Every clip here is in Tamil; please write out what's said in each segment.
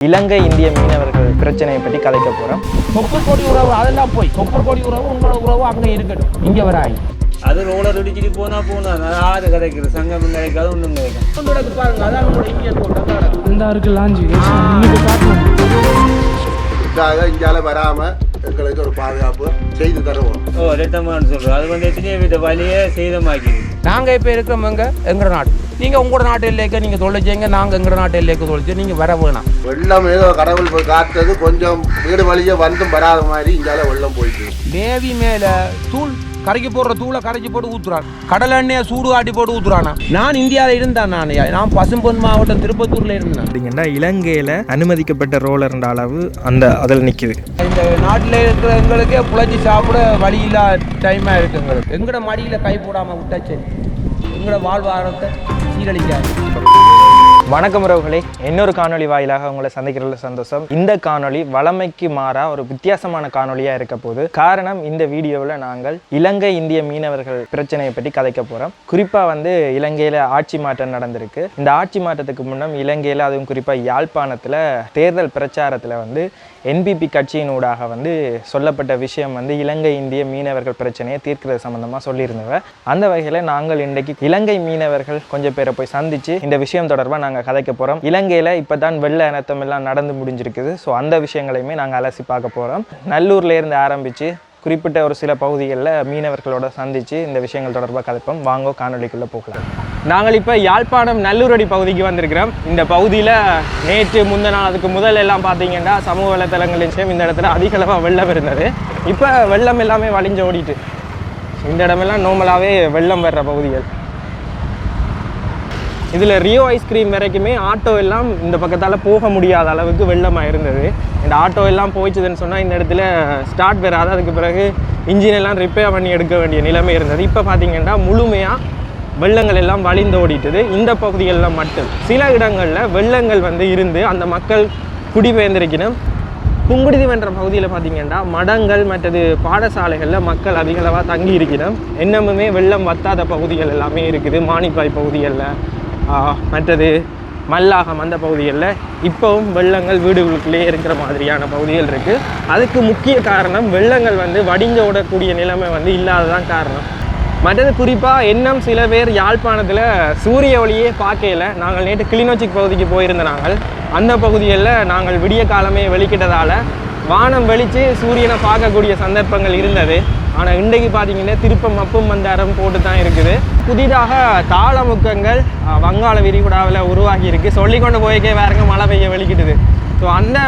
இலங்கை இந்திய மீனவர்கள் பிரச்சனையை பற்றி கதைக்க போகிறோம் முப்பது கோடி உறவு அதெல்லாம் போய். முப்பது கோடி உறவு உங்களோட உறவு அங்கே இருக்கட்டும். இங்கே வராய். அது ரோலர் இடிச்சிட்டு போனா போனா ஆறு கிடைக்குது சங்கம் கிடைக்காது ஒன்றும் கிடைக்கும் கொண்டு பாருங்க அதான் உங்களோட இந்திய கோட்டம் இந்த இருக்கு லாஞ்சி. இன்னைக்கு காட்டணும் இதுக்காக இந்தியால வராம எங்களுக்கு ஒரு பாதுகாப்பு செய்து தருவோம். ஓ ரெட்டமான்னு சொல்றோம் அது வந்து எத்தனையோ வித வழியை சேதமாக்கிது நாங்கள் இப்போ இருக்கிறவங்க எங்களோட நாடு. நீங்கள் உங்களோட நாட்டு எல்லைக்கு நீங்கள் தொழிற்சீங்க நாங்கள் எங்களோட நாட்டு எல்லைக்கு தொழிச்சு நீங்கள் வர வேணாம். வெள்ளம் ஏதோ கடவுள் போய் காத்தது கொஞ்சம் வீடு வழியே வந்தும் வராத மாதிரி இந்தியால வெள்ளம் போயிட்டு தேவி மேலே தூள் கரைக்கு போடுற தூளை கரைச்சி போட்டு ஊத்துறான். கடல் எண்ணெயை சூடு ஆட்டி போட்டு ஊத்துறானா? நான் இந்தியாவில் இருந்தேன் நான் நான் பசும்பொன் மாவட்டம் திருப்பத்தூரில் இருந்தேன். அப்படிங்கன்னா இலங்கையில் அனுமதிக்கப்பட்ட ரோலர்ன்ற அளவு அந்த அதில் நிற்கிது இந்த நாட்டில் இருக்கிற எங்களுக்கே புழைச்சி சாப்பிட வழி இல்லாத டைமாக இருக்கு எங்களுக்கு. எங்களோட மடியில் கை போடாமல் விட்டா சரி. எங்களோட வாழ்வாதாரத்தை சீரழிக்காது. வணக்கம் உறவுகளே. இன்னொரு காணொளி வாயிலாக உங்களை சந்திக்கிறதுல சந்தோஷம். இந்த காணொளி வளமைக்கு மாறா ஒரு வித்தியாசமான காணொளியாக இருக்க போது காரணம் இந்த வீடியோவில் நாங்கள் இலங்கை இந்திய மீனவர்கள் பிரச்சனையை பற்றி கதைக்க போகிறோம் குறிப்பாக வந்து இலங்கையில் ஆட்சி மாற்றம் நடந்திருக்கு. இந்த ஆட்சி மாற்றத்துக்கு முன்னம் இலங்கையில் அதுவும் குறிப்பாக யாழ்ப்பாணத்தில் தேர்தல் பிரச்சாரத்தில் வந்து என்பிபி கட்சியினூடாக வந்து சொல்லப்பட்ட விஷயம் வந்து இலங்கை இந்திய மீனவர்கள் பிரச்சனையை தீர்க்கிறது சம்மந்தமாக சொல்லியிருந்தவ அந்த வகையில் நாங்கள் இன்றைக்கு இலங்கை மீனவர்கள் கொஞ்சம் பேரை போய் சந்திச்சு இந்த விஷயம் தொடர்பாக நாங்கள் கதைக்க போகிறோம் இலங்கையில் இப்போ தான் வெள்ள இனத்தம் எல்லாம் நடந்து முடிஞ்சிருக்குது. ஸோ அந்த விஷயங்களையுமே நாங்கள் அலசி பார்க்க போகிறோம் நல்லூர்லேருந்து ஆரம்பித்து குறிப்பிட்ட ஒரு சில பகுதிகளில் மீனவர்களோட சந்தித்து இந்த விஷயங்கள் தொடர்பாக கதைப்போம். வாங்கோ காணொளிக்குள்ளே போகலாம். நாங்கள் இப்போ யாழ்ப்பாணம் நல்லூரடி பகுதிக்கு வந்திருக்கிறோம். இந்த பகுதியில் நேற்று முந்தின நாள் அதுக்கு முதல் எல்லாம் பார்த்தீங்கன்னா சமூக வலைத்தளங்களின் இந்த இடத்துல அதிக அளவாக வெள்ளம் இருந்தது. இப்போ வெள்ளம் எல்லாமே வழிஞ்சு ஓடிட்டு. இந்த இடமெல்லாம் நார்மலாகவே வெள்ளம் வர்ற பகுதிகள். இதில் ரியோ ஐஸ்கிரீம் வரைக்குமே ஆட்டோ எல்லாம் இந்த பக்கத்தால் போக முடியாத அளவுக்கு வெள்ளமாக இருந்தது. இந்த ஆட்டோ எல்லாம் போயிடுச்சுதுன்னு சொன்னால் இந்த இடத்துல ஸ்டார்ட் வராது அதுக்கு பிறகு இன்ஜின் எல்லாம் ரிப்பேர் பண்ணி எடுக்க வேண்டிய நிலைமை இருந்தது. இப்போ பார்த்தீங்கன்னா முழுமையாக வெள்ளங்கள் எல்லாம் வழிந்து ஓடிட்டுது. இந்த பகுதிகளில் மட்டும். சில இடங்களில் வெள்ளங்கள் வந்து இருந்து அந்த மக்கள் குடிபெயர்ந்திருக்கணும். புங்குடுதி என்ற பகுதியில் பார்த்தீங்கன்னா மடங்கள் மற்றது பாடசாலைகளில் மக்கள் அதிகளவாக தங்கி இருக்கணும் இன்னமுமே வெள்ளம் வத்தாத பகுதிகள் எல்லாமே இருக்குது. மானிப்பாய் பகுதிகளில் மற்றது மல்லாகம் அந்த பகுதிகளில் இப்போவும் வெள்ளங்கள் வீடுகளுக்குள்ளே இருக்கிற மாதிரியான பகுதிகள் இருக்குது அதுக்கு முக்கிய காரணம் வெள்ளங்கள் வந்து வடிஞ்ச விடக்கூடிய நிலைமை வந்து இல்லாததான் காரணம். மற்றது குறிப்பாக இன்னும் சில பேர் யாழ்ப்பாணத்தில் சூரிய ஒளியே பார்க்கல. நாங்கள் நேற்று கிளிநொச்சி பகுதிக்கு போயிருந்த நாங்கள். அந்த பகுதிகளில் நாங்கள் விடிய காலமே வெளிக்கிட்டதால் வானம் வெளிச்சு சூரியனை பார்க்கக்கூடிய சந்தர்ப்பங்கள் இருந்தது. ஆனால் இன்றைக்கு பார்த்தீங்கன்னா திருப்பம் மப்பும் மந்தாரம் போட்டு தான் இருக்குது. புதிதாக தாளமுக்கங்கள் வங்காள விரிகுடாவில் உருவாகி இருக்கு. சொல்லிக்கொண்டு போய்க்கே வேறங்க மழை பெய்ய வெளிக்கிட்டுது. ஸோ அந்த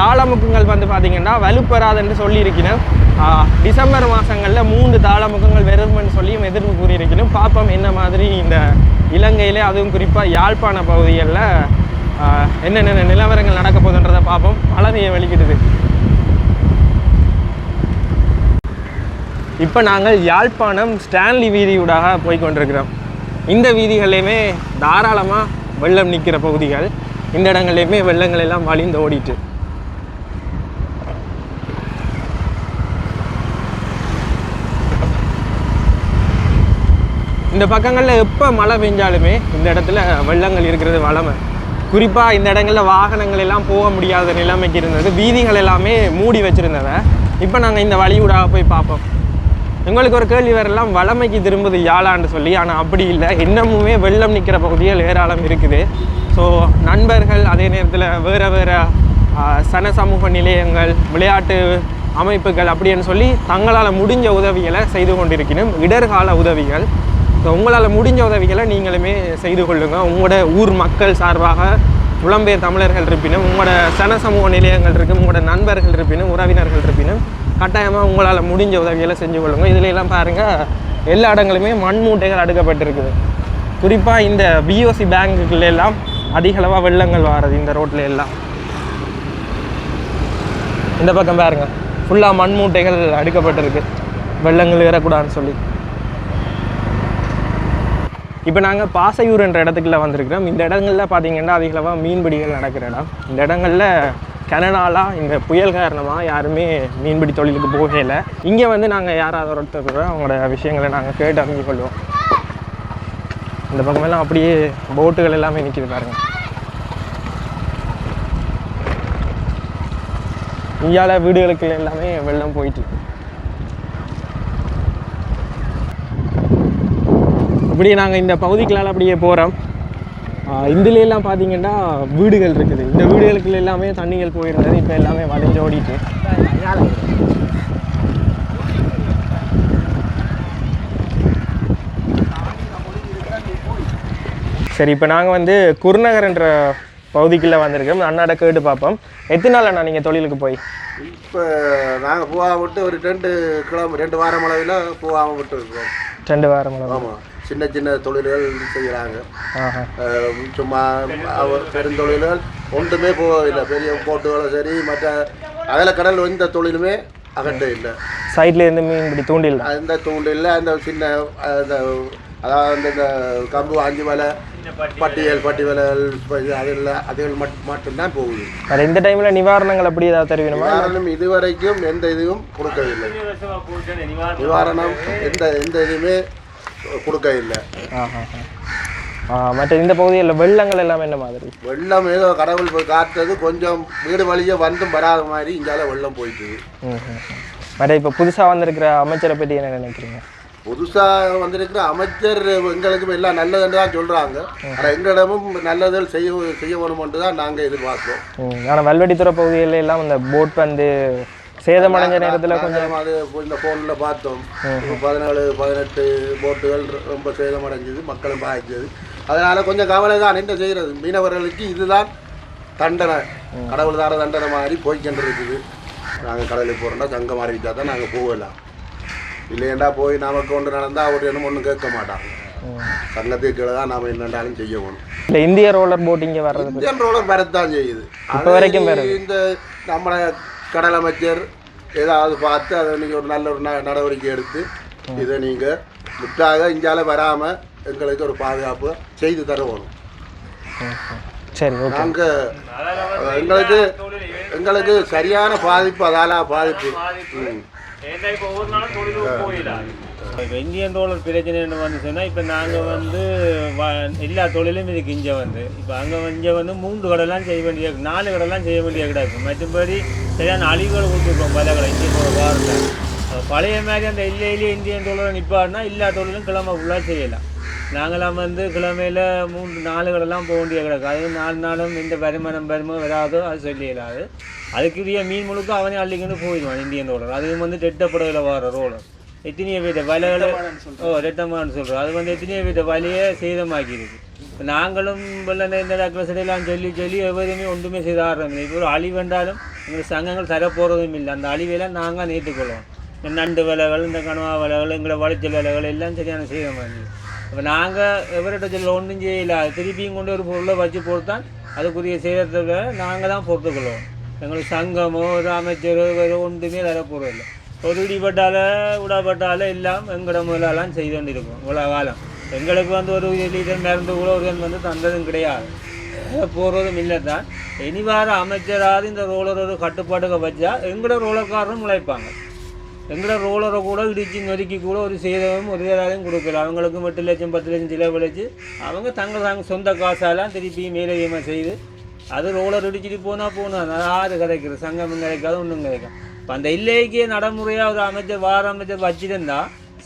தாளமுக்கங்கள் வந்து பார்த்திங்கன்னா வலுப்பெறாதுன்னு சொல்லியிருக்கிறேன் டிசம்பர் மாதங்களில் மூன்று தாளமுகங்கள் வெறும்னு சொல்லியும் எதிர்ப்பு கூறியிருக்கிறோம் பார்ப்போம் என்ன மாதிரி இந்த இலங்கையிலே அதுவும் குறிப்பாக யாழ்ப்பாண பகுதிகளில் என்னென்ன நிலவரங்கள் நடக்க போகுதுன்றதை பார்ப்போம் மழை பெய்ய வெளிக்கிடுது இப்போ நாங்கள் யாழ்ப்பாணம் ஸ்டான்லி வீதியூடாக போய் கொண்டிருக்கிறோம். இந்த வீதிகள்லையுமே தாராளமாக வெள்ளம் நிற்கிற பகுதிகள். இந்த இடங்கள்லையுமே வெள்ளங்கள் எல்லாம் வழிந்து ஓடிட்டு. இந்த பக்கங்களில் எப்போ மழை பெஞ்சாலுமே இந்த இடத்துல வெள்ளங்கள் இருக்கிறது வளமை. குறிப்பாக இந்த இடங்களில் வாகனங்கள் எல்லாம் போக முடியாத நிலைமைக்கு இருந்தது. வீதிகள் எல்லாமே மூடி வச்சுருந்ததை. இப்போ நாங்கள் இந்த வழியூடாக போய் பார்ப்போம். உங்களுக்கு ஒரு கேள்வி வரலாம் வளமைக்கு திரும்புது யாழான்னு சொல்லி ஆனால் அப்படி இல்லை. இன்னமுமே வெள்ளம் நிற்கிற பகுதியில் ஏராளம் இருக்குது. ஸோ நண்பர்கள் அதே நேரத்தில் வேறு வேறு சன சமூக நிலையங்கள் விளையாட்டு அமைப்புகள் அப்படின்னு சொல்லி தங்களால் முடிஞ்ச உதவிகளை செய்து கொண்டிருக்கணும். இடர்கால உதவிகள். ஸோ உங்களால் முடிஞ்ச உதவிகளை நீங்களுமே செய்து கொள்ளுங்கள் உங்களோட ஊர் மக்கள் சார்பாக புலம்பெயர் தமிழர்கள் இருப்பினும் உங்களோட சன சமூக நிலையங்கள் இருக்கும் உங்களோட நண்பர்கள் இருப்பினும் உறவினர்கள் இருப்பினும் கட்டாயமாக உங்களால் முடிஞ்ச உதவிகளை செஞ்சு கொள்ளுங்கள் இதுல எல்லாம் பாருங்கள் எல்லா இடங்களுமே மண் மூட்டைகள் அடுக்கப்பட்டிருக்குது. குறிப்பாக இந்த பிஓசி பேங்குக்குள்ள எல்லாம் அதிகளவாக வெள்ளங்கள் வாரது இந்த ரோட்டில் எல்லாம். இந்த பக்கம் பாருங்க ஃபுல்லாக மண் மூட்டைகள் அடுக்கப்பட்டிருக்கு. வெள்ளங்கள் ஏறக்கூடாதுன்னு சொல்லி. இப்போ நாங்கள் பாசையூர் என்ற இடத்துக்குள்ள வந்திருக்கிறோம். இந்த இடங்களில் பார்த்தீங்கன்னா அதிகளவாக மீன்பிடிகள் நடக்கிற இடம். இந்த இடங்களில் கனடாலாம் இந்த புயல் காரணமாக யாருமே மீன்பிடி தொழிலுக்கு போகல இங்கே வந்து நாங்கள் யாராவது ஒருத்தர் கூட அவங்களோட விஷயங்களை நாங்கள் கேட்டு அறிஞ்சு கொள்வோம். இந்த பக்கமெல்லாம் அப்படியே போட்டுகள் எல்லாமே நிற்கிது பாருங்க. இங்கால வீடுகளுக்கு எல்லாமே வெள்ளம் போயிட்டு இப்படி நாங்கள் இந்த பகுதிகளால் அப்படியே போகிறோம் இதுல எல்லாம் பார்த்தீங்கன்னா வீடுகள் இருக்குது. இந்த வீடுகளுக்கு எல்லாமே தண்ணிகள் போயிருந்தது இப்போ எல்லாமே வளைஞ்சு ஓடிட்டு. சரி இப்போ நாங்கள் வந்து குருநகர்ன்ற பகுதிக்குள்ளே வந்திருக்கோம். அண்ணாட கேட்டு பார்ப்போம் எத்தனை நாள் அண்ணா நீங்கள் தொழிலுக்கு போய்? இப்போ நாங்கள் போகாம விட்டு ஒரு ரெண்டு கிலோமீட்டர் ரெண்டு வாரம் அளவில் போகாம விட்டு இருக்கோம். ரெண்டு வாரம் அளவு. ஆமாம் சின்ன சின்ன தொழில்கள் செய்கிறாங்க. சும்மா அவர் பெருந்தொழில்கள் ஒன்றுமே போகவில்லை. பெரிய போட்டுகளும் சரி மற்ற அகல கடல் எந்த தொழிலுமே அகட்ட இல்லை. சைட்ல இருந்து மீன் இப்படி தூண்டில். அந்த தூண்டில் அந்த சின்ன அந்த அதாவது அந்த இந்த கம்பு அஞ்சு வலை பட்டியல் பட்டி வலைகள் அதில் அதுகள் மட் மட்டும்தான் போகுது. வேற இந்த டைமில் நிவாரணங்கள் அப்படி ஏதாவது தருவீனுமா? நிவாரணம் இதுவரைக்கும் எந்த இதுவும் கொடுக்கவில்லை. நிவாரணம் எந்த எந்த இதுவுமே கொடுக்கவில்லை ஆஹா ஆ மற்ற இந்த பகுதியில் வெள்ளங்கள் எல்லாமே என்ன மாதிரி? வெள்ளம் ஏதோ கடவுள் போய் காத்தது கொஞ்சம் வீடு வழியே வந்தும் வராத மாதிரி இங்கால வெள்ளம் போயிட்டு. மற்ற இப்போ புதுசாக வந்திருக்கிற அமைச்சரை பற்றி என்ன நினைக்கிறீங்க? புதுசாக வந்திருக்கிற அமைச்சர் எங்களுக்கு எல்லாம் நல்லதுன்னு தான் சொல்கிறாங்க ஆனால் எங்களிடமும் நல்லதுகள் செய்ய செய்ய வேணுமென்று தான் நாங்கள் எதிர்பார்க்கிறோம். ஆனால் வல்வெட்டித்துறை பகுதியில் எல்லாம் இந்த போட் வந்து சேதமடைஞ்ச நேரத்தில் கொஞ்சம் அது இந்த ஃபோனில் பார்த்தோம். பதினாலு பதினெட்டு போட்டுகள் ரொம்ப சேதமடைஞ்சது மக்களும் பாதிச்சது அதனால கொஞ்சம் கவலை தான் என்ன செய்கிறது மீனவர்களுக்கு இதுதான் தண்டனை. கடவுள் தார தண்டனை மாதிரி போய்க்கிட்டு இருக்குது நாங்கள் கடலுக்கு போகிறோம்னா சங்கம் அறிவிச்சா தான் நாங்கள் போகலாம். இல்லையண்டா போய் நமக்கு ஒன்று நடந்தால் அவர் என்ன ஒன்றும் கேட்க மாட்டாங்க சங்கத்துக்கு கீழே தான் நாம் என்னென்றாலும் செய்ய வேணும். இல்லை இந்திய ரோலர் போட் இங்கே வர்றது இந்தியன் ரோலர் வரத்தான் செய்யுது. இப்ப வரைக்கும். இந்த நம்ம கடல் அமைச்சர் ஏதாவது பார்த்து அதை நீங்கள் ஒரு நல்ல ஒரு ந- நடவடிக்கை எடுத்து இதை நீங்கள் முற்றாக இந்தியால வராமல் எங்களுக்கு ஒரு பாதுகாப்பு செய்து தர வேணும் சரி ஓகே. நாங்கள் எங்களுக்கு எங்களுக்கு சரியான பாதிப்பு அதால பாதிப்பு. ம் இப்போ இந்தியன் டாலர் பிரச்சனைன்னு வந்து சொன்னால் இப்போ நாங்கள் வந்து வ- எல்லா தொழிலும் இதுக்கு இங்கே வந்து. இப்போ அங்கே இங்கே வந்து மூன்று கடைலாம் செய்ய வேண்டிய நாலு கடைலாம் செய்ய வேண்டிய கிடக்கு மற்றபடி சரியான அழிவுகள் கொடுத்துருக்கோம் பல கடை இந்தியன் டாலர் வாரத்தில் பழைய மாதிரி அந்த இல்லையிலேயே இந்தியன் தொழிலை நிற்பாருன்னா எல்லா தொழிலும் கிழமை ஃபுல்லாக செய்யலாம். நாங்களாம் வந்து கிழமையில் மூன்று நாலு கடைலாம் போக வேண்டிய கிடக்கு அது நாலு நாளும் இந்த வருமானம் வருமோ வராதோ அது சொல்லிடலாது அதுக்குரிய மீன் முழுக்க அவனே அள்ளிக்கிட்டு போயிடுவான் இந்தியன் ரோலர் அதுவும் வந்து டெட்டப்படையில் வர ரோலர். எத்தனையோ வீட்ட வலைகள் ஓ ரெட்டமான்னு சொல்கிறோம் அது வந்து எத்தனையோ வீட்ட வலையை சேதமாக்கியிருக்கு. இப்போ நாங்களும் வெள்ள இந்த டாக்டர்ஸிடையெல்லாம் சொல்லி சொல்லி எவருமே ஒன்றுமே செய்த ஆரம்பிஇல்லை இப்போ ஒரு அழிவு வந்தாலும் எங்களுக்கு சங்கங்கள் தர போகிறதும் இல்லை. அந்த அழிவெல்லாம் நாங்கள் நேற்றுக்கொள்வோம் இந்த நண்டு விலைகள் இந்த கனவா விலைகள் எங்களை வளைச்சல் விலைகள் எல்லாம் சரியான சேதமாகி இப்போ நாங்கள் எவர்கிட்ட சொல்ல ஒன்றும் செய்யல. திருப்பியும் கொண்டு ஒரு பொருளை வச்சு பொறுத்தான் அதுக்குரிய சேதத்தை நாங்கள் தான் பொறுத்துக்கொள்வோம். எங்களுக்கு சங்கமோ ஒரு அமைச்சரோ ஒன்றுமே தர போகிறதில்ல ஒரு இடிப்பட்டால விடப்பட்டால எல்லாம் எங்களோட முதலெல்லாம் செய்து கொண்டு இருக்கோம் இவ்வளோ காலம். எங்களுக்கு வந்து ஒரு லீடர் மருந்து கூட ஒரு வந்து தந்ததும் கிடையாது. போகிறதும் இல்லை தான். இனி வார அமைச்சராவது இந்த ரோலர் ஒரு கட்டுப்பாட்டுக்கு வச்சா எங்களோட ரோலர்காரரும் முளைப்பாங்க எங்களோட ரோலரை கூட இடிச்சு நொறுக்கி கூட ஒரு சேதமும் ஒரு ஏதாவையும் கொடுக்கல. அவங்களுக்கும் எட்டு லட்சம் பத்து லட்சம் செலவழிச்சு அவங்க தங்க தாங்க சொந்த காசாலாம் திருப்பி மேலதிகமாக செய்து அது ரோலர் இடிச்சிட்டு போனால் போனால் அது ஆறு கிடைக்கிறது சங்கமும் கிடைக்காது ஒன்றும் கிடைக்கும் இப்போ அந்த இல்லைக்கே நடைமுறையாக ஒரு அமைச்சர் வார அமைச்சர் வச்சிருந்தா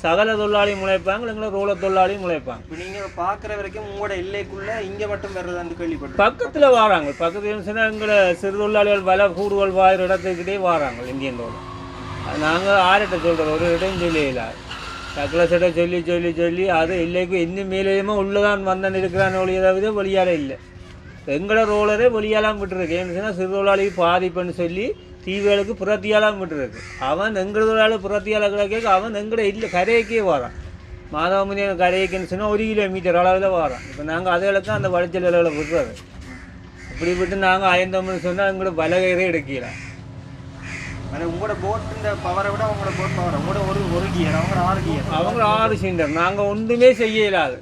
சகல தொழிலாளியும் முளைப்பாங்க எங்களை ரோலர் தொழிலாளியும் முளைப்பாங்க. இப்போ நீங்கள் பார்க்குற வரைக்கும் உங்களோட எல்லைக்குள்ளே இங்கே மட்டும் வர்றதான்னு கேள்விப்பட்டேன் பக்கத்தில் வராங்க. பக்கத்தில் சொன்னால் எங்களை சிறு தொழிலாளிகள் வலை கூடுதல் வாயிற இடத்துக்கிட்டே வராங்க இந்தியன் ரோடு நாங்கள் ஆர்கிட்ட சொல்கிறோம் ஒரு இடம் சொல்லியில. சக்கலசிட்ட சொல்லி சொல்லி சொல்லி அது இல்லைக்கு இன்னும் மேலேயுமா உள்ளதான் வந்தன் இருக்கிறான் ஒழியதாவது வெளியால் இல்லை. எங்களோட ரோலரே வெளியாலாம் விட்டுருக்கு. ஏன்னு சொன்னால் சிறு தொழிலாளிக்கு பாதிப்புன்னு சொல்லி தீவுகளுக்கு புறத்தியாலாம் விட்டுருக்கு அவன் எங்களோட புறத்தியால கிடக்க அவன் எங்களோட இல்லை கரைக்கே வரான். மாதவமணியான கரைக்குன்னு சொன்னால் ஒரு கிலோமீட்டர் அளவில் வரான். இப்போ நாங்கள் அதுகளுக்கு அந்த வளைச்சல் விலைகளை விட்டுறது இப்படி விட்டு நாங்கள் அயந்தோம்னு சொன்னால் எங்களோட பலகையரே எடுக்கல. ஆனால் உங்களோட போட்டின் பவரை விட உங்களோட போட் பவர் உங்களோட ஒரு ஒரு கியர் அவங்க ஆறு கியர் அவங்க ஆறு சிண்டர் நாங்கள் ஒன்றுமே செய்ய இயலாது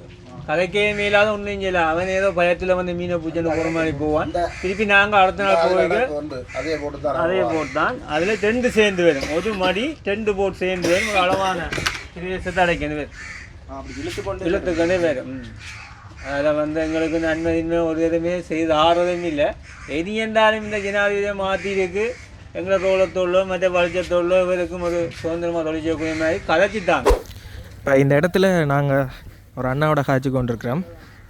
கதைக்கே மேலாத ஒன்றும் செய்யல அவன் ஏதோ பயத்தில் வந்து மீனை பூச்சன்னு போகிற மாதிரி போவான் திருப்பி நாங்கள் அடுத்த நாள் போய் வந்து அதே போட்டு தான் அதே போட் தான் அதில் ரெண்டு சேர்ந்து வரும் ஒரு மடி ரெண்டு போட் சேர்ந்து வரும் ஒரு அளவான பிரதேசத்தை வரும் அப்படி இழுத்து கொண்டு இழுத்துக்கொண்டே வரும் அதில் வந்து எங்களுக்கு நன்மை இன்மை ஒரு எதுவுமே செய்து ஆறதும் இல்லை எது என்றாலும் இந்த ஜனாதிபதியை மாற்றிருக்கு எங்களை ரோல தொழிலோ மற்ற வளர்ச்ச தொழிலோ இவருக்கும் ஒரு சுதந்திரமாக தொழில் செய்யக்கூடிய மாதிரி கதைச்சிட்டாங்க இப்போ இந்த இடத்துல நாங்கள் ஒரு அண்ணாவோட காய்ச்சி கொண்டிருக்கிறோம்.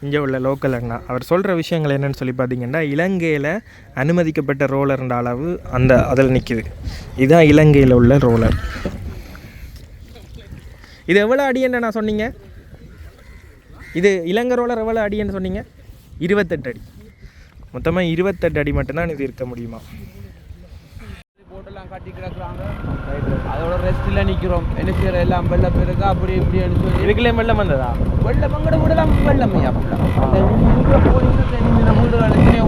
இங்கே உள்ள லோக்கல் அண்ணா. அவர் சொல்கிற விஷயங்கள் என்னென்னு சொல்லி பார்த்தீங்கன்னா இலங்கையில் அனுமதிக்கப்பட்ட ரோலர்ன்ற அளவு அந்த அதில் நிற்கிது இதுதான் இலங்கையில் உள்ள ரோலர் இது எவ்வளோ அடின்னு நான் சொன்னீங்க? இது இலங்கை ரோலர் எவ்வளோ அடின்னு சொன்னீங்க? இருபத்தெட்டு அடி. மொத்தமாக இருபத்தெட்டு அடி மட்டும்தான் இது இருக்க முடியுமா? போட்டெல்லாம் கட்டி கிடக்குறாங்க. அதோட ரெஸ்ட்டில் நிற்கிறோம் என்ன செய்யற? எல்லாம் வெள்ளம் பெருக்கா அப்படி இப்படின்னு சொல்லி. இதுக்குள்ளே வெள்ளம் வந்ததா? வெள்ளம் எங்கட வீடெல்லாம் வெள்ளம்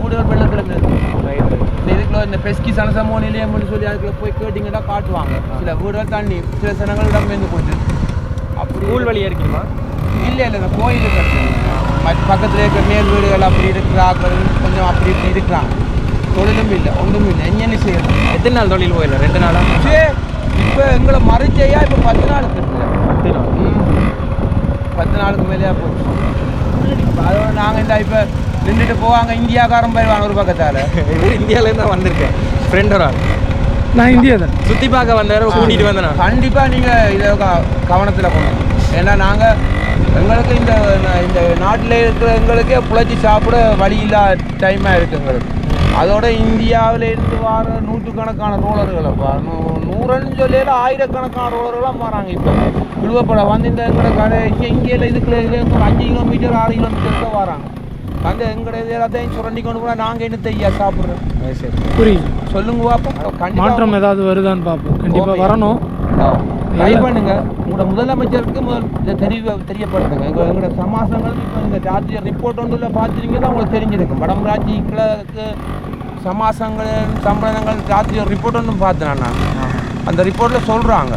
வீடுகள் வெள்ளத்தில் இதுக்குள்ள இந்த பெஸ்கி சனசமோ நிலையம்னு சொல்லி அதுக்குள்ள போய் கேட்டிங்கன்னா காட்டுவாங்க. சில வீடுகள் தண்ணி சில சனங்கள் இடம் வந்து போச்சு. அப்படி ஸ்கூல் வழியாக இருக்குமா? இல்லை இல்லை இந்த கோயில் கட்டு மற்ற பக்கத்தில் இருக்கிற மேல் வீடுகள் அப்படி இருக்கிறார்கள் கொஞ்சம் அப்படி இப்படி இருக்கிறாங்க. தொழிலும் இல்லை ஒன்றும் இல்லை என்ன செய்யணும் எத்தனை நாள் தொழில் போயிடல ரெண்டு நாளா? சே இப்போ எங்களை மறைச்சையா? இப்போ பத்து நாள். இருக்குல்ல பத்து நாளுக்கு மேலேயா போச்சு. அதோட நாங்கள் இந்த இப்போ நின்றுட்டு போவாங்க இந்தியாக்காரன் போயிடுவாங்க ஒரு பக்கத்தால். இந்தியாவிலேருந்து தான் வந்திருக்கேன். ஃப்ரெண்ட் ஒரு ஆள். நான் இந்தியா தான். சுற்றி பார்க்க வந்தார் கூட்டிகிட்டு வந்தேன் கண்டிப்பாக நீங்கள் இதை கவனத்தில் கொண்டு ஏன்னா நாங்கள் எங்களுக்கு இந்த இந்த நாட்டில் இருக்கிற எங்களுக்கே புழைச்சி சாப்பிட வழி இல்லாத டைமாக இருக்குது எங்களுக்கு. அதோட இந்தியாவில் இருந்து வர நூற்றுக்கணக்கான ரோலர்கள் அப்போ நூறுன்னு சொல்லியில் ஆயிரக்கணக்கான ரோலர்கள்லாம் மாறாங்க இப்போ. விழுவப்பட வந்து இந்த எங்களோட கடை இங்கே இங்கே இதுக்குள்ள ஒரு அஞ்சு கிலோமீட்டர் ஆறு கிலோமீட்டர் தான் வராங்க. வந்து எங்களோட இது எல்லாத்தையும் சுரண்டி கொண்டு போனால் நாங்கள் என்ன ஐயா சாப்பிட்றோம் சரி. புரியுது. சொல்லுங்க பாப்பா மாற்றம் ஏதாவது வருதான்னு பார்ப்போம் கண்டிப்பாக வரணும். ட்ரை பண்ணுங்க. உங்களோட முதலமைச்சருக்கு முதல் இதை தெரிய தெரியப்படுத்துங்க. எங்கள் எங்களோட சமாசங்கள் இப்போ இந்த ஜாத்திய ரிப்போர்ட் ஒன்றில் பார்த்துருக்கீங்கன்னா உங்களுக்கு தெரிஞ்சிருக்கும். வடமராட்சி கிழக்கு சமாசங்கள் சம்பளங்கள் ஜாத்திய ரிப்போர்ட் ஒன்றும் பார்த்தேன் நான். அந்த ரிப்போர்ட்டில் சொல்கிறாங்க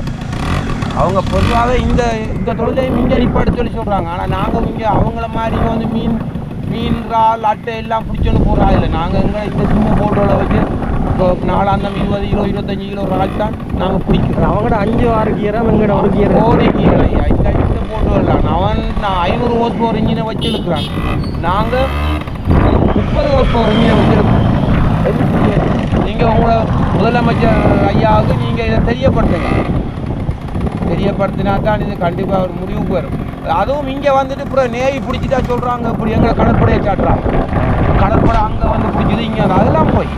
அவங்க பொதுவாக இந்த இந்த தொழிலையும் இங்கே சொல்லி சொல்கிறாங்க ஆனால் நாங்கள் இங்கே அவங்கள மாதிரி வந்து மீன் மீன் இறால் அட்டை எல்லாம் பிடிச்சோன்னு போகிறா இல்லை. நாங்கள் எங்களை இந்த சின்ன போட்டோவில் வச்சு இப்போ நாலாந்தம் இருபது கிலோ இருபத்தஞ்சி கிலோ இறால் தான் நாங்கள் பிடிக்கிறோம் அவங்கட அஞ்சு ஆறு கியரா எங்கட ஒரு கியர் கோடி கீரை இந்த இந்த போட்டு அவன் நான் ஐநூறு ஹோஸ் பவர் இன்ஜினை வச்சு நாங்கள் முப்பது ஹோஸ் பவர் இன்ஜினை வச்சிருக்கோம் நீங்கள் உங்களை முதலமைச்சர் ஐயாவுக்கு நீங்கள் இதை தெரியப்படுத்துங்க தெரியப்படுத்தினா தான் இது கண்டிப்பாக ஒரு முடிவுக்கு வரும். அதுவும் இங்கே வந்துட்டு அப்புறம் நேவி பிடிச்சிட்டா சொல்கிறாங்க இப்படி எங்களை கடற்படையை சாட்டுறாங்க. கடற்படை அங்கே வந்து பிடிச்சது இங்கே அதெல்லாம் போய்.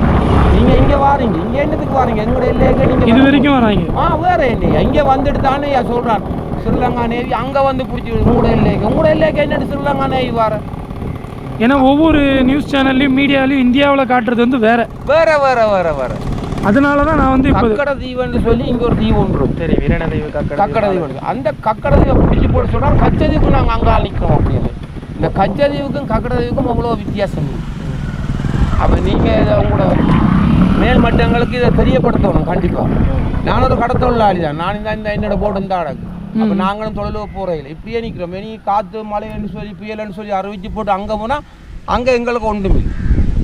நீங்கள் இங்கே வாரீங்க. இங்கே என்னத்துக்கு வாரீங்க? எங்களோட இல்லைங்க இது நீங்கள் வரைக்கும் வராங்க. ஆ வேற என்ன இங்கே வந்துட்டு தானே சொல்கிறான் ஸ்ரீலங்கா நேவி அங்கே வந்து பிடிச்சி உங்களோட இல்லைங்க உங்களோட இல்லைங்க என்னட்டு ஸ்ரீலங்கா நேவி வர. ஏன்னா ஒவ்வொரு நியூஸ் சேனல்லையும் மீடியாலையும் இந்தியாவில் காட்டுறது வந்து வேற. வேற வேற வேற வேற. அதனால தான் நான் வந்து இப்போ கக்கட தீவுன்னு சொல்லி இங்கே ஒரு தீவு ஒன்று. சரி வீரநதீவு கக்கட கக்கட தீவு இருக்கு. அந்த கக்கட தீவை பிடிச்சி போட்டு சொல்கிறாங்க கச்சதீவுக்கு நாங்கள் அங்கே அழிக்கிறோம் அப்படின்னு. இந்த கச்சதீவுக்கும் கக்கட தீவுக்கும் அவ்வளோ வித்தியாசம். அப்போ நீங்கள் இதை உங்களோட மேல் மட்டங்களுக்கு இதை தெரியப்படுத்தணும் கண்டிப்பாக நான் ஒரு கடத்தொழிலாளி தான். நான் இந்த இந்த என்னோட போட்டு இந்த அடக்கு அப்போ நாங்களும் தொழிலுக்கு போகிறதில்ல இப்படியே நிற்கிறோம் இனி காற்று மழைன்னு சொல்லி புயல்னு சொல்லி அறிவிச்சு போட்டு அங்கே போனால் அங்கே எங்களுக்கு ஒன்றும் இல்லை.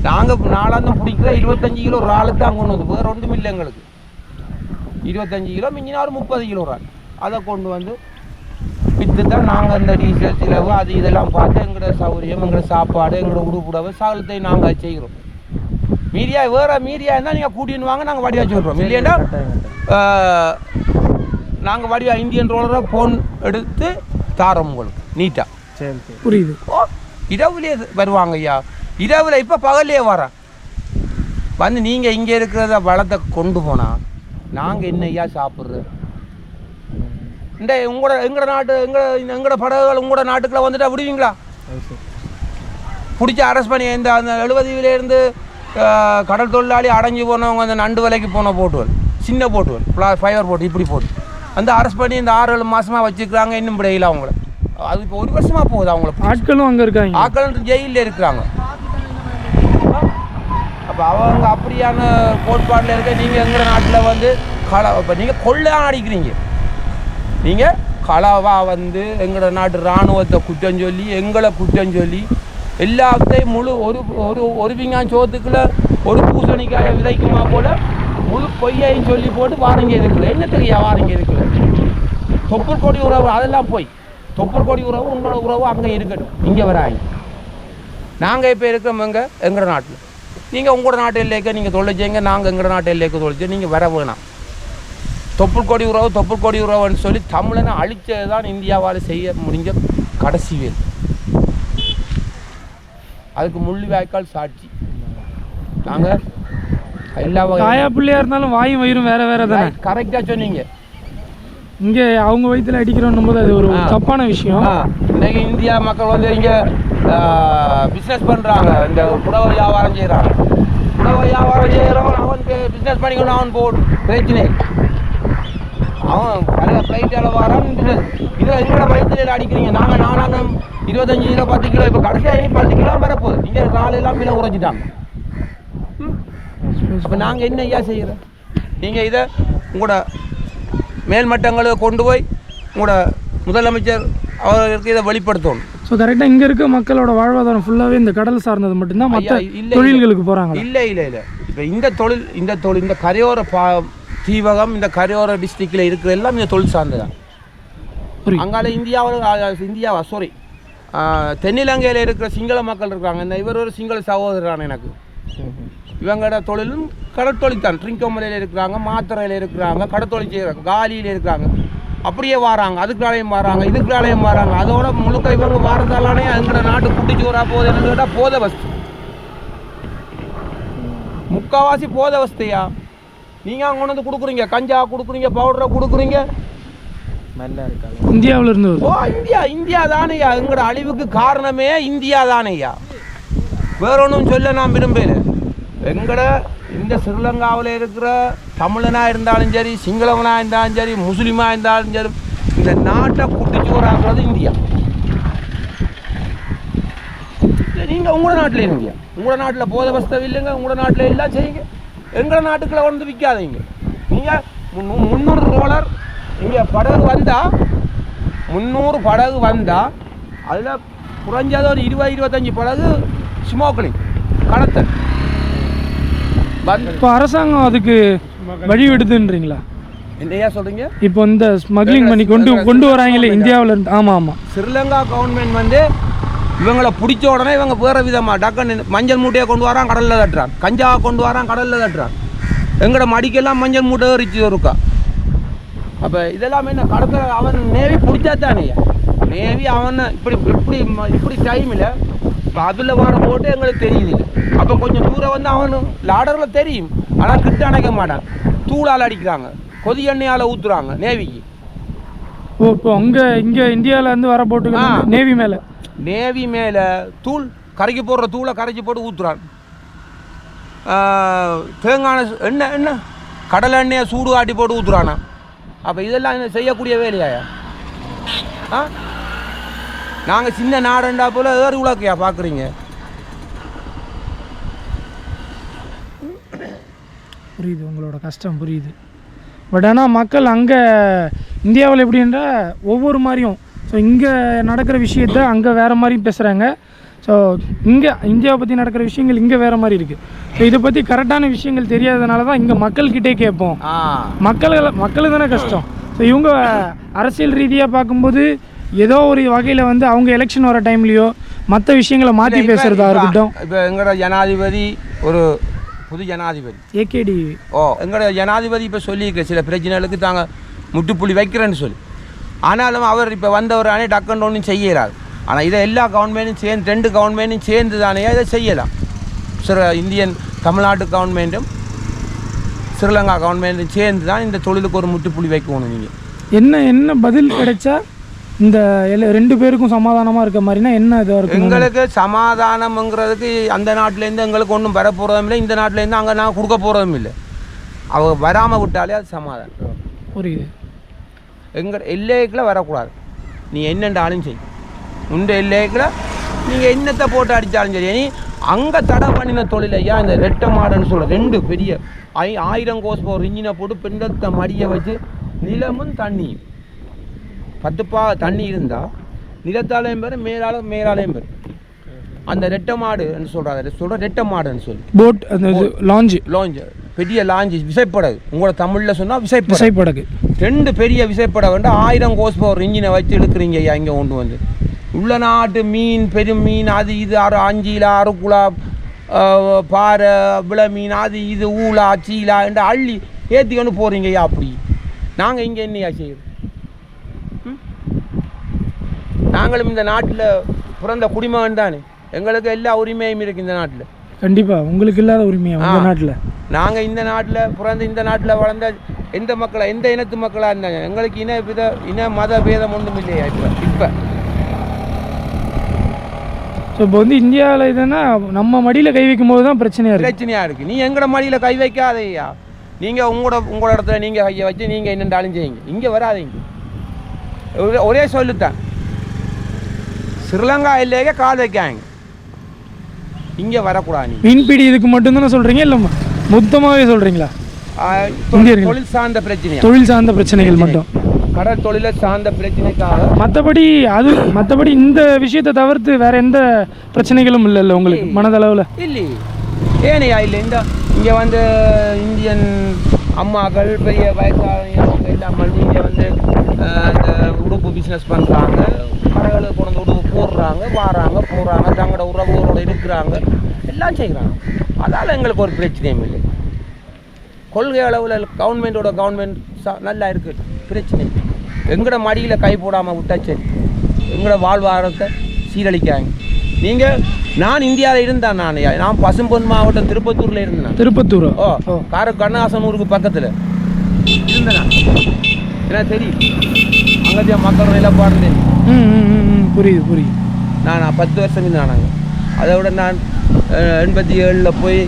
நாங்கள் நாலாந்தம் பிடிக்கிற இருபத்தஞ்சு கிலோ ஒரு ஆளு தான் கொண்டு வந்து வேறு ஒன்றும் இல்லை எங்களுக்கு. இருபத்தஞ்சு கிலோ மிஞ்சினா ஒரு முப்பது கிலோ இறால். அதை கொண்டு வந்து விற்று தான் நாங்கள் இந்த டீசல் செலவு அது இதெல்லாம் பார்த்து எங்களோட சௌகரியம் எங்களோட சாப்பாடு எங்களோட உடுப்புடவை சாகலத்தை நாங்கள் செய்கிறோம். மீடியா வேறு மீடியா இருந்தால் நீங்கள் கூட்டின்னு வாங்க நாங்கள் வடிவா சொல்கிறோம் இல்லைன்னா நாங்கள் வடிவா இந்தியன் ரோலரை ஃபோன் எடுத்து தாரோம் உங்களுக்கு. நீட்டாக சரி சரி. புரியுது. ஓ இரவுலேயே வருவாங்க ஐயா இரவில் இப்போ பகல்லையே வரேன் வந்து நீங்கள் இங்கே இருக்கிறத வளத்தை கொண்டு போனால் நாங்கள் என்ன ஐயா சாப்பிட்றது? இந்த உங்களோட எங்களோட நாட்டு எங்களோட எங்களோட படகுகள் உங்களோட நாட்டுக்குள்ள வந்துட்டா விடுவீங்களா? பிடிச்சி அரெஸ்ட் பண்ணி இந்த அந்த எழுபதுலேருந்து கடல் தொழிலாளி அடைஞ்சு போனவங்க அந்த நண்டு விலைக்கு போன போட்டுவல் சின்ன போட்டுவல் ப்ளா ஃபைபர் போட்டு இப்படி போட்டு. அந்த அரெஸ்ட் பண்ணி இந்த ஆறு ஏழு மாதமாக வச்சுக்கிறாங்க இன்னும் விடையில அவங்கள. அது இப்போ ஒரு வருஷமாக போகுது அவங்கள ஆட்களும் அங்கே இருக்காங்க. ஆக்கள் ஜெயிலில் இருக்கிறாங்க. அப்போ அவங்க அப்படியான கோட்பாட்டில் இருக்க நீங்கள் எங்கள் நாட்டில் வந்து கள இப்போ நீங்கள் கொள்ளையாக அடிக்கிறீங்க. நீங்கள் களவாக வந்து எங்களோட நாட்டு இராணுவத்தை குற்றம் சொல்லி எங்களை குற்றம் சொல்லி எல்லாத்தையும் முழு ஒரு ஒரு ஒரு விஞ்ஞான் சோத்துக்குள்ள ஒரு பூசணிக்காய விதைக்குமா போல முழு பொய்யையும் சொல்லி போட்டு வாரங்க இருக்குல்ல என்ன தெரியா வாரங்க இருக்குல்ல தொப்புள் கொடி உறவு அதெல்லாம் போய். தொப்புள் கொடி உறவு உங்களோட உறவு அங்கே இருக்கட்டும். இங்கே வராங்க. நாங்கள் இப்போ இருக்கிறோம் எங்க? எங்களோட நாட்டில். நீங்கள் உங்களோட நாட்டு எல்லைக்கு நீங்கள் தொழில் செய்யுங்க நாங்கள் எங்களோட நாட்டு எல்லைக்கு தொழில் செய்ய நீங்கள் வர வேணாம். தொப்புள் கொடி உறவு தொப்புள் கொடி உறவுன்னு சொல்லி தமிழனை அழிச்சது தான் இந்தியாவால் செய்ய முடிஞ்ச கடைசி வேல். அதுக்கு முள்ளிவாய்க்கால் சாட்சி. நாங்கள் எல்லா தாயா பிள்ளையா இருந்தாலும் வாயும் வயிறும் வேற வேற தானே? கரெக்டாக சொன்னீங்க. இங்க அவங்க வயித்துல அடிக்கிறோம் போது அது ஒரு. தப்பான விஷயம். இன்னைக்கு இந்தியா மக்கள் வந்து இங்கே பிஸ்னஸ் பண்ணுறாங்க இந்த புடவை வியாபாரம் செய்கிறாங்க புடவை வியாபாரம் செய்கிறவன் அவன் பிஸ்னஸ் பண்ணிக்கணும் அவன் போடு. பிரச்சனை. அவன் பல ஃப்ளைட்டால் வரான் இதில் எங்களோட வயிற்றுல அடிக்கிறீங்க? நாங்கள் நாலாங்க இருபத்தஞ்சு கிலோ பத்து கிலோ இப்போ கடைசியாக பத்து கிலோ வரப்போகுது. இங்கே நாளெல்லாம் விலை உறைஞ்சிட்டாங்க. இப்போ நாங்கள் என்ன ஐயா செய்கிறோம் நீங்கள் இதை உங்களோட மேல்மட்டங்களுக்கு கொண்டு போய் உங்களோட முதலமைச்சர் அவர்களுக்கு இதை வெளிப்படுத்தணும். ஸோ கரெக்டாக இங்கே இருக்க மக்களோட வாழ்வாதாரம் ஃபுல்லாகவே இந்த கடல் சார்ந்தது மட்டும்தான் மற்ற. தொழில்களுக்கு போகிறாங்க இல்லை இல்லை இல்லை. இப்போ இந்த தொழில் இந்த தொழில் இந்த கரையோர பா தீவகம் இந்த கரையோர டிஸ்ட்ரிக்டில் இருக்கிற எல்லாம் இந்த தொழில் சார்ந்ததான். அங்கால இந்தியாவில் இந்தியாவா? சாரி தென்னிலங்கையில் இருக்கிற சிங்கள மக்கள் இருக்காங்க. இந்த இவர் ஒரு சிங்கள சகோதரரான எனக்கு. இவங்களோட தொழிலும் கடற்தொழில் தான். ட்ரிங்கோமலையில் இருக்கிறாங்க மாத்திரையில் இருக்கிறாங்க கடற்தொழில் செய்கிறாங்க காலியில் இருக்கிறாங்க. அப்படியே வராங்க அதுக்குள்ளாலையும் வராங்க இதுக்குள்ளாலையும் வராங்க. அதோட முழுக்க இவங்க வாரத்தாலே எங்களோட நாட்டு குட்டிச்சோரா போகுது என்னன்னு கேட்டால் போத வஸ்து. முக்காவாசி போத வஸ்தையா? நீங்கள் அங்கே கொண்டு வந்து கொடுக்குறீங்க கஞ்சா கொடுக்குறீங்க பவுடரை கொடுக்குறீங்க. இந்தியாவுல இருந்து ஓ இந்தியா இந்தியா தானேயா? எங்களோட அழிவுக்கு காரணமே இந்தியா தானேயா? வேற ஒன்றும் சொல்ல நான் விரும்பல. எங்கட இந்த ஸ்ரீலங்காவில் இருக்கிற தமிழனாக இருந்தாலும் சரி சிங்களவனாக இருந்தாலும் சரி முஸ்லீமாக இருந்தாலும் சரி இந்த நாட்டை குட்டிச்சோறாக்குறது இந்தியா. நீங்கள் உங்களோட நாட்டில் இருங்க. உங்களோட நாட்டில் போத வஸ்தவம் இல்லைங்க உங்களோட நாட்டில் எல்லாம் செய்யுங்க. எங்களோட நாட்டுக்குள்ளே வந்து விற்காதீங்க நீங்கள் முந்நூறு ரோலர் இங்கே படகு வந்தால் முந்நூறு படகு வந்தால் அதில் குறைஞ்சது ஒரு இருபது இருபத்தஞ்சி படகு ஸ்மோக்லிங் கடத்தல் இப்போ அரசாங்கம் அதுக்கு வழி விடுதுன்றீங்களா என்னையா சொல்கிறீங்க இப்போ இந்த ஸ்மக்லிங் பண்ணி கொண்டு கொண்டு வராங்களே இந்தியாவுல இருந்து. ஆமாம் ஆமாம் ஸ்ரீலங்கா கவர்மெண்ட் வந்து இவங்களை பிடிச்ச உடனே இவங்க வேறு விதமாக டக்குன்னு மஞ்சள் மூட்டையை கொண்டு வரான் கடலில் தட்டுறான். கஞ்சாவை கொண்டு வரான் கடலில் தட்டுறான். எங்களோட மடிக்கெல்லாம் மஞ்சள் மூட்டை எரிச்சு இருக்கா? அப்போ இதெல்லாம் என்ன கடற்கரை அவன் நேவி பிடிச்சா தானேயா நேவி அவன் இப்படி இப்படி இப்படி டைமில் இப்போ அதில் வர போட்டு எங்களுக்கு தெரியுது. அப்போ கொஞ்சம் தூரம் வந்து அவன் லாடரில் தெரியும். ஆனால் கிட்ட அணைக்க மாட்டான். தூளால் அடிக்கிறாங்க. கொதி எண்ணெயால் ஊற்றுறாங்க நேவிக்கு. ஓ இப்போ அங்கே இங்கே இந்தியாவில் இருந்து வர போட்டு. நேவி மேலே. நேவி மேலே தூள் கரைக்கு போடுற தூளை கரைச்சி போட்டு ஊற்றுறான் தேங்காய் எண்ணெய் எண்ணெய் எண்ணெய் கடலை எண்ணெயை சூடு காட்டி போட்டு ஊற்றுறானா அப்போ இதெல்லாம் என்ன செய்யக்கூடிய வேலையாயா? ஆ? நாங்கள் சின்ன நாடண்டா போல ஏறு உலக்கையா பார்க்குறீங்க புரியுது உங்களோட கஷ்டம் புரியுது. பட் ஆனால் மக்கள் அங்கே இந்தியாவில் எப்படின்ற ஒவ்வொரு மாதிரியும். ஸோ இங்கே நடக்கிற விஷயத்த அங்கே வேறு மாதிரியும் பேசுகிறாங்க ஸோ இங்கே இந்தியாவை பற்றி நடக்கிற விஷயங்கள் இங்கே வேறு மாதிரி இருக்குது ஸோ இதை பற்றி கரெக்டான விஷயங்கள் தெரியாதனால தான் இங்கே மக்கள்கிட்டே கேட்போம். மக்கள் மக்களுக்கு தானே கஷ்டம். ஸோ இவங்க அரசியல் ரீதியாக பார்க்கும்போது ஏதோ ஒரு வகையில் வந்து அவங்க எலெக்ஷன் வர டைம்லேயோ மற்ற விஷயங்களை மாற்றி பேசுகிறதா இருக்கட்டும். இப்போ எங்களோட ஜனாதிபதி ஒரு புது ஜனாதிபதி. ஏகேடி ஓ எங்களோட ஜனாதிபதி இப்போ சொல்லியிருக்க சில பிரச்சனைகளுக்கு தாங்க முட்டுப்புள்ளி வைக்கிறேன்னு சொல்லி. ஆனாலும் அவர் இப்போ வந்தவர் அணை டக்குன்னு ஒன்றும் செய்யறாரு. ஆனால் இதை எல்லா கவர்மெண்ட்டும் சேர்ந்து ரெண்டு கவர்மெண்ட்டும் சேர்ந்து தானே இதை செய்யலாம். சில இந்தியன் தமிழ்நாட்டு கவர்மெண்ட்டும் ஸ்ரீலங்கா கவர்மெண்ட்டும் சேர்ந்து தான் இந்த தொழிலுக்கு ஒரு முட்டுப்புள்ளி வைக்கணும் நீங்கள் என்ன என்ன பதில் கிடைச்சா இந்த ரெண்டு பேருக்கும் சமாதானமாக இருக்க மாதிரினா என்ன இதாக இருக்கும் எங்களுக்கு சமாதானம்ங்கிறதுக்கு அந்த நாட்டிலேருந்து எங்களுக்கு ஒன்றும் வர போகிறதும் இல்லை. இந்த நாட்டிலேருந்து அங்கே நாங்கள் கொடுக்க போகிறதும் இல்லை. அவங்க வராமல் விட்டாலே அது சமாதானம். புரியுது. எங்கள் எல்லைக்குள்ள வரக்கூடாது. நீ என்னென்றாலும் செய். உண்ட எல்லைக்குள்ள நீங்கள் என்னத்தை போட்டு அடித்தாலும் சரி நீ அங்கே தடை பண்ணின தொழில் ஐயா இந்த ரெட்டை மாடுன்னு சொல்ல ரெண்டு பெரிய ஐ ஆயிரம் கோஸ் ஒரு இன்ஜினை போட்டு பெண்டத்தை மடிய வச்சு நிலமும் தண்ணியும். பத்துப்பா தண்ணி இருந்தால் நிலத்தாலையும் பேர் மேலால மேலாலையும் பேர். அந்த ரெட்டை மாடுன்னு சொல்கிறாங்க சொல்கிற ரெட்டை மாடுன்னு சொல்லி. போட் அந்த லாஞ்சு லாஞ்சு பெரிய லாஞ்சு விசைப்படகு. உங்களோட தமிழில் சொன்னால் விசைப்படகு. விசைப்படகு. ரெண்டு பெரிய விசைப்பட வந்து ஆயிரம் கோஸ் பவர் இன்ஜினை வச்சு இழுக்கிறீங்க ஐயா இங்கே கொண்டு வந்து. உள்ள நாட்டு மீன் பெரும் மீன் அது இது ஆறு அஞ்சிலா அறுக்குலா பாறை விளை மீன் அது இது ஊலா சீலா என்று அள்ளி ஏற்றிக்கொண்டு போகிறீங்கய்யா அப்படி. நாங்கள் இங்கே என்னையா செய்யுது நாங்களும் இந்த நாட்டில் பிறந்த குடிமகன் தானே. எங்களுக்கு எல்லா உரிமையும் இருக்குது இந்த நாட்டில். கண்டிப்பாக உங்களுக்கு இல்லாத உரிமையா ஆ. நாட்டில்? நாங்கள் இந்த நாட்டில் பிறந்து இந்த நாட்டில் வளர்ந்த எந்த மக்களை எந்த இனத்து மக்களாக இருந்தாங்க? எங்களுக்கு இன வித இன மத பேதம் ஒன்றும் இல்லையா இப்போ இப்போ. ஸோ இப்போ வந்து இந்தியாவில் இதுன்னா நம்ம மடியில் கை வைக்கும் போது தான் பிரச்சனையாக இருக்குது பிரச்சனையாக இருக்குது நீ எங்கட மடியில் கை வைக்காதய்யா. நீங்கள் உங்களோட உங்களோட இடத்துல நீங்கள் கையை வச்சு நீங்கள் என்னென்றாலும் செய்யுங்க. இங்கே வராதீங்க. ஒரே ஒரே சொல்லுத்தான். ஸ்ரீலங்கா இல்லையே கால் வைக்காங்க இங்கே வரக்கூடாது மீன்பிடி இதுக்கு மட்டும்தானே சொல்கிறீங்க இல்லை மொத்தமாகவே சொல்கிறீங்களா. தொழில் சார்ந்த பிரச்சனையா? தொழில் சார்ந்த பிரச்சனைகள் மட்டும். கடல் தொழிலை சார்ந்த பிரச்சனைக்காக. மற்றபடி அது மற்றபடி இந்த விஷயத்தை தவிர்த்து வேற எந்த பிரச்சனைகளும் இல்லைல்ல உங்களுக்கு? மனதளவில்? இல்லையே. ஏனையா இல்லை இந்த இங்கே வந்து இந்தியன் அம்மாக்கள் பெரிய வயசானவங்க எல்லாம் வந்து இங்கே வந்து அஹ், இந்த உடுப்பு பிஸ்னஸ் பண்ணுறாங்க கடைகளுக்கு கொண்டு உடுப்பு போடுறாங்க வாராங்க போகிறாங்க தங்களோட உறவுகளோட இருக்கிறாங்க எல்லாம் செய்கிறாங்க. அதால் எங்களுக்கு ஒரு பிரச்சனையும் இல்லை. கொள்கை அளவில் கவர்மெண்ட்டோட கவர்மெண்ட் நல்லா இருக்குது பிரச்சனை. எங்கட மடியில் கை போடாமல் விட்டா சரி. எங்களோட வாழ்வாதாரத்தை சீரழிக்காங்க நீங்கள் நான் இந்தியாவில் இருந்தேன் நான் நான் பசும்பொன் மாவட்டம் திருப்பத்தூரில் இருந்தேன்? திருப்பத்தூர்? ஓ கார கண்ணாசனூருக்கு பக்கத்தில். இருந்தேன். எனக்கு தெரியும். அங்கே மக்கள் நிலப்பாடு தெரியும் ம் ம், ம் ம். புரியுது புரியுது. நான் பத்து வருஷம் இருந்தான் நாங்கள் அதை விட நான் எண்பத்தி ஏழில் போய்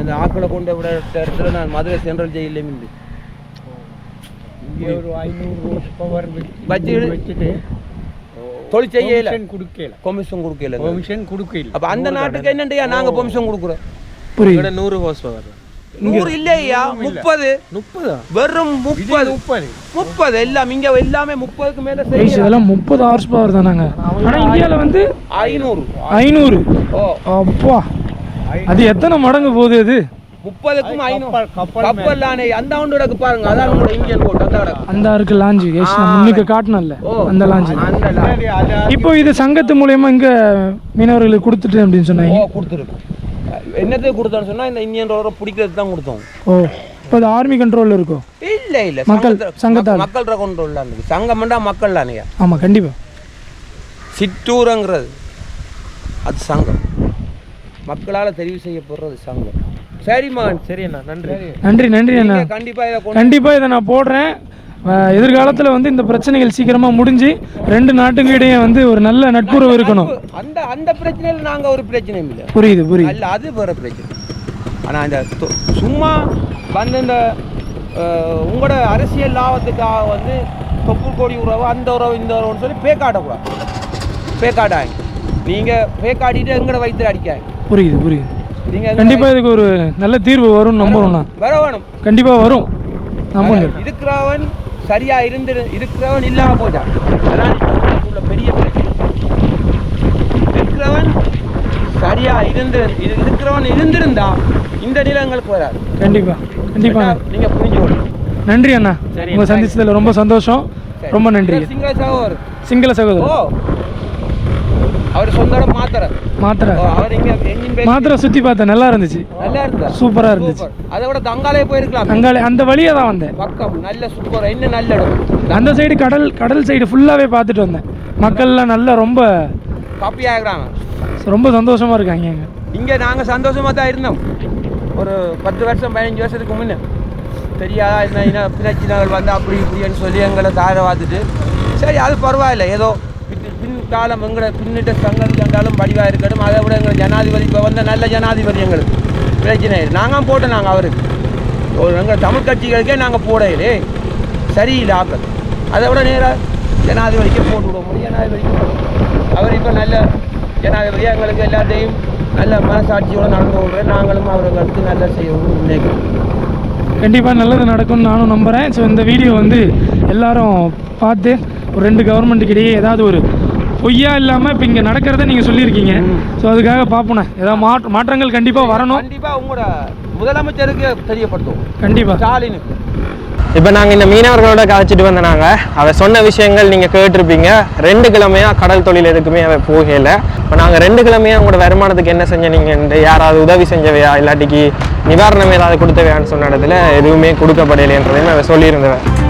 இந்த ஆக்களை கொண்டு விட இடத்துல நான் மதுரை சென்ட்ரல் ஜெயிலே இருந்து. ஒரு ஐநூறு பவர் வச்சு வச்சுட்டு தொழில் செய்யல. கொடுக்கல. கொமிஷன் கொடுக்கல. அப்போ அந்த நாட்டுக்கு என்னண்டியா? நாங்கள் பெர்மிஷன் கொடுக்குறோம். புரியுது. நூறு ஹோஸ் பவர் நூறு இல்லையா? முப்பது. முப்பதா? வெறும் முப்பது. முப்பது. முப்பது. எல்லாம் இங்க எல்லாமே முப்பதுக்கு மேல இதெல்லாம் முப்பது ஹார்ஸ் பவர் தானாங்க. ஆனால் இந்தியாவில் வந்து ஐநூறு. ஐநூறு. ஓ. அப்பா. அது எத்தனை மடங்கு போகுது அது? முப்பதுக்கும் ஐநூறு. கப்பல், தானே அந்த அவனோட பாருங்க. அதான் உங்களோட இந்தியன் கோட் அந்த அந்த இருக்கு லாஞ்சு எஸ் நான் முன்னுக்கு காட்டினேன்ல ஓ. அந்த லாஞ்சு. இப்போ இது சங்கத்து மூலயமா இங்க மீனவர்களுக்கு கொடுத்துட்டு அப்படின்னு ஓ சொன்னாங்க கொடுத்துருக்கு என்னத்துக்கு கொடுத்தோன்னு சொன்னா இந்த இந்தியன் ரோட பிடிக்கிறது தான் கொடுத்தோம். ஓ இப்போ அது ஆர்மி கண்ட்ரோலில் இருக்கும் இல்ல இல்ல மக்கள், சங்கத்துல- சங்கத்தால். மக்கள் கொண்டு இருக்கு சங்கம்டா மக்கள் தானேயா ஆமாம் கண்டிப்பாக சிற்றூரங்கிறது அது சங்கம். மக்களால் தெரிவு செய்யப்படுறது சங்கம். சரி மகன். சரி அண்ணா நன்றி. நன்றி நன்றி அண்ணா. நீங்க கண்டிப்பா இதை கொண்டு கண்டிப்பாக இதை நான் போடுறேன். எதிர்காலத்தில் வந்து இந்த பிரச்சனைகள் சீக்கிரமாக முடிஞ்சு ரெண்டு நாட்டுக்கு இடையே வந்து ஒரு நல்ல நட்புறவு இருக்கணும். அந்த அந்த பிரச்சனையில் நாங்க ஒரு பிரச்சனையும் இல்லை. புரியுது புரியுது. அல்ல அது வேற பிரச்சனை. ஆனா இந்த சும்மா வந்து இந்த உங்களோட அரசியல் லாபத்துக்காக வந்து தொப்பு கோடி உறவு அந்த உறவு இந்த உறவுன்னு சொல்லி பேக்காட்டக்கூடாது பேக்காடாங்க நீங்க பேக்காடிட்டு எங்கட வயிற்று அடிக்காங்க புரியுது புரியுது. நீங்க எங்கட கண்டிப்பாக இதுக்கு ஒரு நல்ல தீர்வு வரும்னு நம்புறோம்ண்ணா வர வேணும் கண்டிப்பாக வரும். நம்புங்க. இருக்கிறவன் சரியா இருந்து இருக்கிறவன் இல்லாம போயிட்டான் அதான் இப்ப உள்ள பெரிய பிரச்சனை. இருக்கிறவன் சரியா இருந்து இரு- இருக்கிறவன் இருந்திருந்தா இந்த நிலங்களுக்கு வராது. கண்டிப்பாக கண்டிப்பாக நீங்க புரிஞ்சுக்கணும் நன்றி அண்ணா. உங்களை சந்திச்சதில் ரொம்ப சந்தோஷம். ரொம்ப நன்றி. சிங்கள சகோதரர். சிங்கள ஓ. சகோதரர் அவர் சொந்த இடம் மாத்திரை. மாத்திரை. அவர் இங்க என்ஜின் மாத்திரை சுற்றி பார்த்தேன். நல்லா இருந்துச்சு. நல்லா இருந்தா சூப்பராக இருந்துச்சு. அதை விட தங்காலே போயிருக்கலாம். அங்காலே அந்த வழியாக தான் வந்தேன். பக்கம் நல்ல சூப்பர். இன்னும் நல்ல இடம்? அந்த சைடு கடல் கடல் சைடு ஃபுல்லாகவே பார்த்துட்டு வந்தேன். மக்கள்லாம் நல்லா ரொம்ப காப்பி ஆகிறாங்க. ரொம்ப சந்தோஷமாக இருக்காங்க அங்கே இங்கே நாங்கள் சந்தோஷமாக தான் இருந்தோம். ஒரு பத்து வருஷம் பதினஞ்சு வருஷத்துக்கு முன்னே. தெரியாதா என்ன என்ன பிரச்சனைகள் வந்து அப்படி இப்படின்னு சொல்லி எங்களை தார பார்த்துட்டு சரி அது பரவாயில்ல. ஏதோ காலம் எங்களை பின்னிட்ட சங்கதி கண்டாலும் படிவாக இருக்கட்டும் அதை விட எங்களை ஜனாதிபதி இப்போ வந்த நல்ல ஜனாதிபதி எங்களுக்கு. பிரச்சனை இல்லை. நாங்கள் போட்டோம் நாங்கள் அவருக்கு. ஒரு எங்கள் தமிழ் கட்சிகளுக்கே நாங்கள் போடையிலே சரியில்லை ஆக்கள் அதை விட நேராக ஜனாதிபதிக்கு போட்டு விட முடியும் ஜனாதிபதிக்கு போட்டு அவர் இப்போ நல்ல ஜனாதிபதியாக எங்களுக்கு எல்லாத்தையும் நல்ல மனசாட்சியோடு நடந்து கொள்கிறேன் நாங்களும் அவர்களுக்கு நல்ல செய்யணும்னு நினைக்கிறோம் கண்டிப்பாக நல்லது நடக்கும்னு நானும் நம்புகிறேன் ஸோ இந்த வீடியோ வந்து எல்லாரும் பார்த்து ஒரு ரெண்டு கவர்மெண்ட்டுக்கிடையே ஏதாவது ஒரு பொய்யா இல்லாமல் இப்போ இங்கே நடக்கிறத நீங்கள் சொல்லியிருக்கீங்க. ஸோ அதுக்காக பார்ப்போண்ணே ஏதாவது மாற்ற மாற்றங்கள் கண்டிப்பாக வரணும். கண்டிப்பாக உங்களோட முதலமைச்சருக்கு தெரியப்படுத்துவோம். கண்டிப்பாக ஸ்டாலினுக்கு இப்போ நாங்கள் இந்த மீனவர்களோட கதைச்சிட்டு வந்த நாங்கள் அவ சொன்ன விஷயங்கள் நீங்கள் கேட்டிருப்பீங்க. ரெண்டு கிழமையாக கடல் தொழில் எதுக்குமே அவ போகல. இப்போ நாங்கள் ரெண்டு கிழமையாக உங்களோட வருமானத்துக்கு என்ன செஞ்ச நீங்கள் யாராவது உதவி செஞ்சவையா? இல்லாட்டிக்கு நிவாரணம் ஏதாவது கொடுத்தவையான்னு சொன்ன இடத்துல எதுவுமே கொடுக்கப்படலைன்றதையும் அவ சொல்லியிருந்தவன்